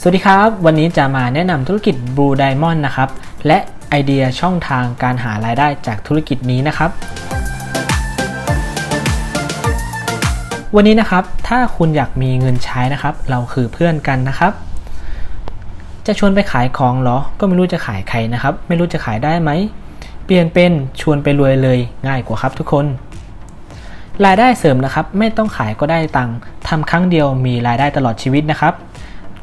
สวัสดีครับ วันนี้จะมาแนะนำธุรกิจ Blue Diamond นะครับ และไอเดียช่องทางการหารายได้จากธุรกิจนี้นะครับ วันนี้นะครับ ถ้าคุณอยากมีเงินใช้นะครับ เราคือเพื่อนกันนะครับ จะชวนไปขายของเหรอ ก็ไม่รู้จะขายใครนะครับ ไม่รู้จะขายได้ไหม เปลี่ยนเป็นชวนไปรวยเลยง่ายกว่าครับทุกคน รายได้เสริมนะครับ ไม่ต้องขายก็ได้ตังค์ทำครั้งเดียวมีรายได้ตลอดชีวิตนะครับ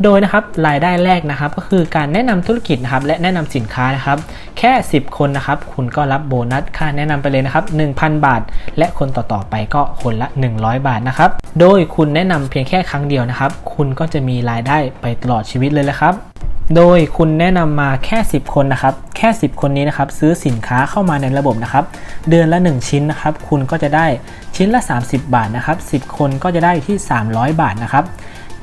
โดยนะครับรายได้แรกนะครับก็คือการแนะนำธุรกิจนะครับและแนะนำสินค้านะครับแค่ 10 คนนะครับคุณก็รับโบนัสค่าแนะนำไปเลยนะครับ1,000 บาท และคนต่อๆไปก็คนละ 100 บาทนะครับโดยคุณแนะนำเพียงแค่ครั้งเดียวนะครับคุณก็จะมีรายได้ไปตลอดชีวิตเลยละครับโดยคุณแนะนำมาแค่ 10 คนนะครับ แค่ 10 คนนี้นะครับ ซื้อสินค้าเข้ามาในระบบนะครับ เดือนละ 1 ชิ้นนะครับ คุณก็จะได้ชิ้นละ 30 บาทนะครับ 10 คนก็จะได้ที่ 300 บาทนะครับ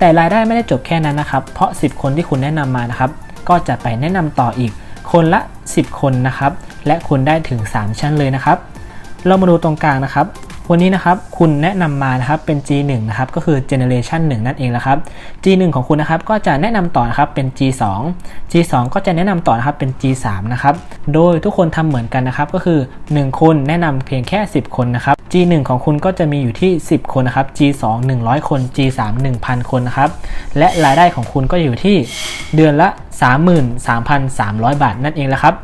แต่รายได้ไม่ได้จบแค่นั้นนะครับ เพราะ 10 คนที่คุณแนะนำมานะครับ ก็จะไปแนะนำต่ออีก คนละ 10 คนนะครับ และคุณได้ถึง 3 ชั้นเลยนะครับ เรามาดูตรงกลางนะครับ วันนี้นะครับคุณแนะนำมานะครับเป็น G1 นะครับ ก็คือ Generation 1 นั่นเองละครับ G1 ของคุณนะครับก็จะแนะนำต่อนะครับเป็น G2 G2 ก็จะแนะนำต่อนะครับเป็น G3 นะครับ โดยทุกคนทำเหมือนกันนะครับ ก็คือ 1 คนแนะนำเพียงแค่ 10 คนนะครับ G1 ของคุณก็จะมีอยู่ที่ 10 คนนะครับ G2 100 คน G3 1,000 คนนะครับ และรายได้ของคุณก็อยู่ที่เดือนละ 33,300 บาทนั่นเองละครับ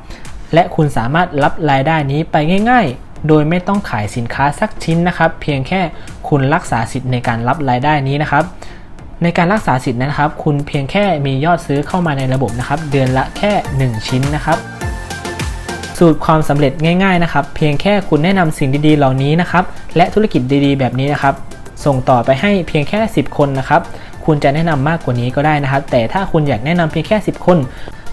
และคุณสามารถรับรายได้นี้ไปง่าย ๆ โดยไม่ต้องขายสินค้าสักชิ้นนะครับ เพียงแค่คุณรักษาสิทธิ์ในการรับรายได้นี้นะครับในการรักษาสิทธิ์นะครับ คุณเพียงแค่มียอดซื้อเข้ามาในระบบนะครับ เดือนละแค่ 1 ชิ้นนะครับ สูตรความสำเร็จง่ายๆนะครับ เพียงแค่คุณแนะนำสิ่งดีๆ เหล่านี้นะครับ และธุรกิจดีๆ แบบนี้นะครับ ส่งต่อไปให้เพียงแค่ 10 คนนะครับ คุณจะแนะนำมากกว่านี้ก็ได้นะครับ แต่ถ้าคุณอยากแนะนำเพียงแค่ 10 คน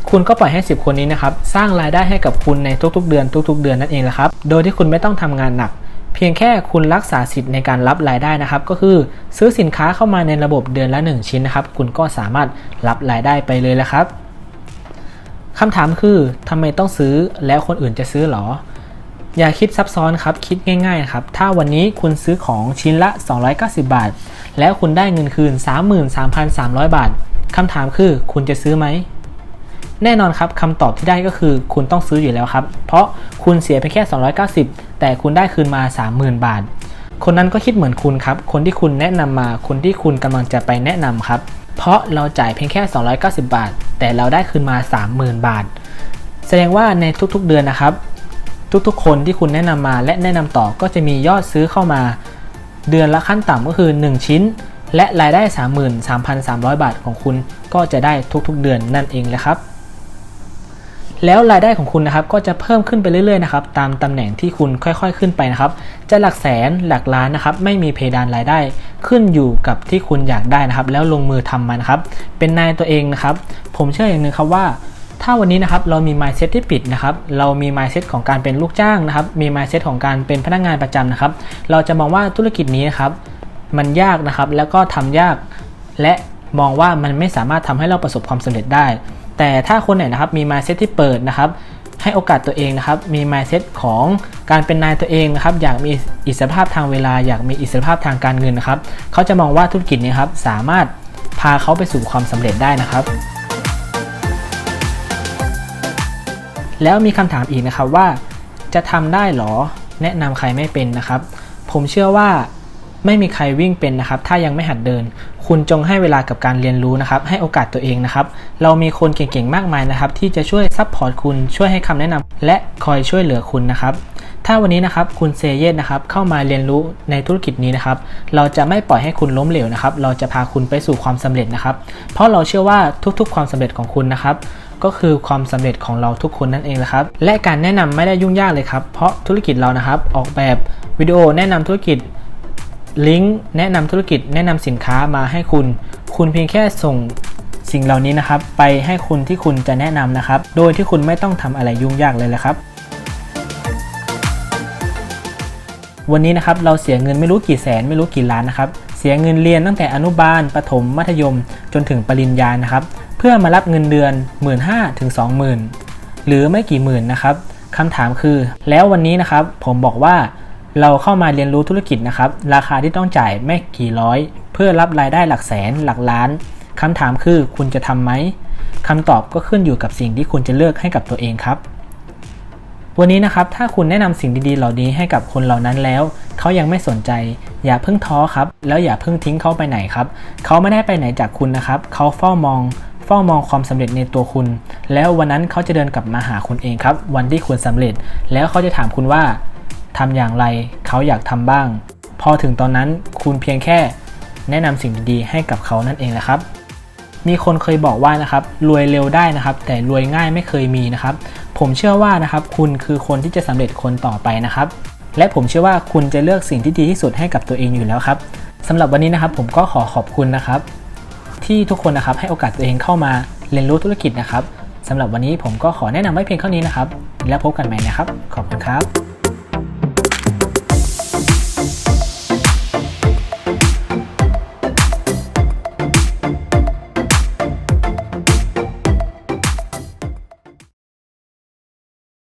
คุณก็ปล่อยให้ 10 คนนี้นะครับ สร้างรายได้ให้กับคุณในทุกๆ เดือนทุก ๆ เดือนนั่นเองแหละครับ โดยที่คุณไม่ต้องทำงานหนักเพียงแค่คุณรักษาสิทธิ์ในการรับรายได้นะครับ ก็คือซื้อสินค้าเข้ามาในระบบเดือนละ 1 ชิ้นนะครับ คุณก็สามารถรับรายได้ไปเลยแล้วครับ คำถามคือทำไมต้องซื้อแล้วคนอื่นจะซื้อหรอ อย่าคิดซับซ้อนครับ คิดง่ายๆครับ ถ้าวันนี้คุณซื้อของชิ้นละ 290 บาท แล้วคุณได้เงินคืน 33,300 บาทคำถามคือคุณจะซื้อไหม แน่นอนครับคำตอบที่ได้ก็คือคุณต้องซื้ออยู่แล้วครับ เพราะคุณเสียไปแค่ 290 แต่คุณได้คืนมา 30,000 บาท คนนั้นก็คิดเหมือนคุณครับ คนที่คุณแนะนำมา คนที่คุณกำลังจะไปแนะนำครับ เพราะเราจ่ายเพียงแค่ 290 บาท แต่เราได้คืนมา 30,000 บาท แสดงว่าในทุกๆเดือนนะครับ ทุกๆ คนที่คุณแนะนำมาและแนะนำต่อก็จะมียอดซื้อเข้ามา เดือนละขั้นต่ำก็คือ 1 ชิ้น และรายได้ 33,300 บาทของคุณก็จะได้ทุกๆ เดือนนั่นเองเลยครับแล้วรายได้ของคุณนะครับก็จะเพิ่มขึ้นไปเรื่อยๆนะครับตามตำแหน่งที่คุณค่อยๆ ขึ้นไปนะครับ จะหลักแสนหลักล้านนะครับ ไม่มีเพดานรายได้ ขึ้นอยู่กับที่คุณอยากได้นะครับ แล้วลงมือทำมันครับ เป็นนายตัวเองนะครับ ผมเชื่ออย่างหนึ่งครับว่า ถ้าวันนี้นะครับเรามี mindset ที่ปิดนะครับ เรามี mindset ของการเป็นลูกจ้างนะครับ มี mindset ของการเป็นพนักงานประจำนะครับ เราจะมองว่าธุรกิจนี้นะครับ มันยากนะครับ แล้วก็ทำยาก และมองว่ามันไม่สามารถทำให้เราประสบความสำเร็จได้ แต่ถ้าคนไหนนะครับมี mindset ที่เปิดนะครับ ให้โอกาสตัวเองนะครับ มี mindset ของ การเป็นนายตัวเองนะครับอยากมีอิสรภาพทางเวลา อยากมีอิสรภาพทางการเงินนะครับเขาจะมองว่าธุรกิจนี้ครับสามารถพาเขาไปสู่ความสำเร็จได้นะครับ แล้วมีคำถามอีกนะครับว่า จะทำได้หรอแนะนำใครไม่เป็นนะครับ ผมเชื่อว่าไม่มีใครวิ่งเป็นนะครับ ถ้ายังไม่หัดเดิน คุณจงให้เวลากับการเรียนรู้นะครับ ให้โอกาสตัวเองนะครับ เรามีคนเก่งๆ มากมายนะครับ ที่จะช่วยซัพพอร์ตคุณ ช่วยให้คำแนะนำและคอยช่วยเหลือคุณนะครับ ถ้าวันนี้นะครับคุณเซเยสนะครับเข้ามาเรียนรู้ในธุรกิจนี้นะครับ เราจะไม่ปล่อยให้คุณล้มเหลวนะครับ เราจะพาคุณไปสู่ความสำเร็จนะครับ เพราะเราเชื่อว่าทุกๆ ความสำเร็จของคุณนะครับ ก็คือความสำเร็จของเราทุกคนนั่นเองนะครับ และการแนะนำไม่ได้ยุ่งยากเลยครับ เพราะธุรกิจเรานะครับ ออกแบบวิดีโอแนะนำธุรกิจลิงก์แนะนำธุรกิจแนะนำสินค้ามาให้คุณ คุณเพียงแค่ส่งสิ่งเหล่านี้นะครับ ไปให้คุณที่คุณจะแนะนำนะครับ โดยที่คุณไม่ต้องทำอะไรยุ่งยากเลยแหละครับ วันนี้นะครับเราเสียเงินไม่รู้กี่แสนไม่รู้กี่ล้านนะครับ เสียเงินเรียนตั้งแต่อนุบาลประถมมัธยม จนถึงปริญญานะครับ เพื่อมารับเงินเดือน 1 5ื่นถึง20,000หรือไม่กี่หมื่นนะครับคำถามคือ แล้ววันนี้นะครับผมบอกว่าเราเข้ามาเรียนรู้ธุรกิจนะครับ ราคาที่ต้องจ่ายไม่กี่ร้อย เพื่อรับรายได้หลักแสนหลักล้านคำถามคือคุณจะทำไหมคำตอบก็ขึ้นอยู่กับสิ่งที่คุณจะเลือกให้กับตัวเองครับ วันนี้นะครับถ้าคุณแนะนำสิ่งดีๆ เหล่านี้ให้กับคนเหล่านั้นแล้ว เขายังไม่สนใจ อย่าเพิ่งท้อครับ แล้วอย่าเพิ่งทิ้งเขาไปไหนครับ เขาไม่ได้ไปไหนจากคุณนะครับ เขาเฝ้ามองเฝ้ามองความสำเร็จในตัวคุณ แล้ววันนั้นเขาจะเดินกลับมาหาคุณเองครับ วันที่คุณสำเร็จ แล้วเขาจะถามคุณว่าทำอย่างไรเขาอยากทำบ้าง พอถึงตอนนั้นคุณเพียงแค่ แนะนำสิ่งดีๆให้กับเขานั่นเองแหละครับมีคนเคยบอกว่านะครับรวยเร็วได้นะครับ แต่รวยง่ายไม่เคยมีนะครับ ผมเชื่อว่านะครับคุณคือคนที่จะสำเร็จคนต่อไปนะครับ และผมเชื่อว่าคุณจะเลือกสิ่งที่ดีที่สุดให้กับตัวเองอยู่แล้วครับสำหรับวันนี้นะครับผมก็ขอขอบคุณนะครับ ที่ทุกคนนะครับให้โอกาสตัวเองเข้ามาเรียนรู้ธุรกิจนะครับสำหรับวันนี้ผมก็ขอแนะนำไว้เพียงเท่านี้นะครับ แล้วพบกันใหม่นะครับ ขอบคุณครับ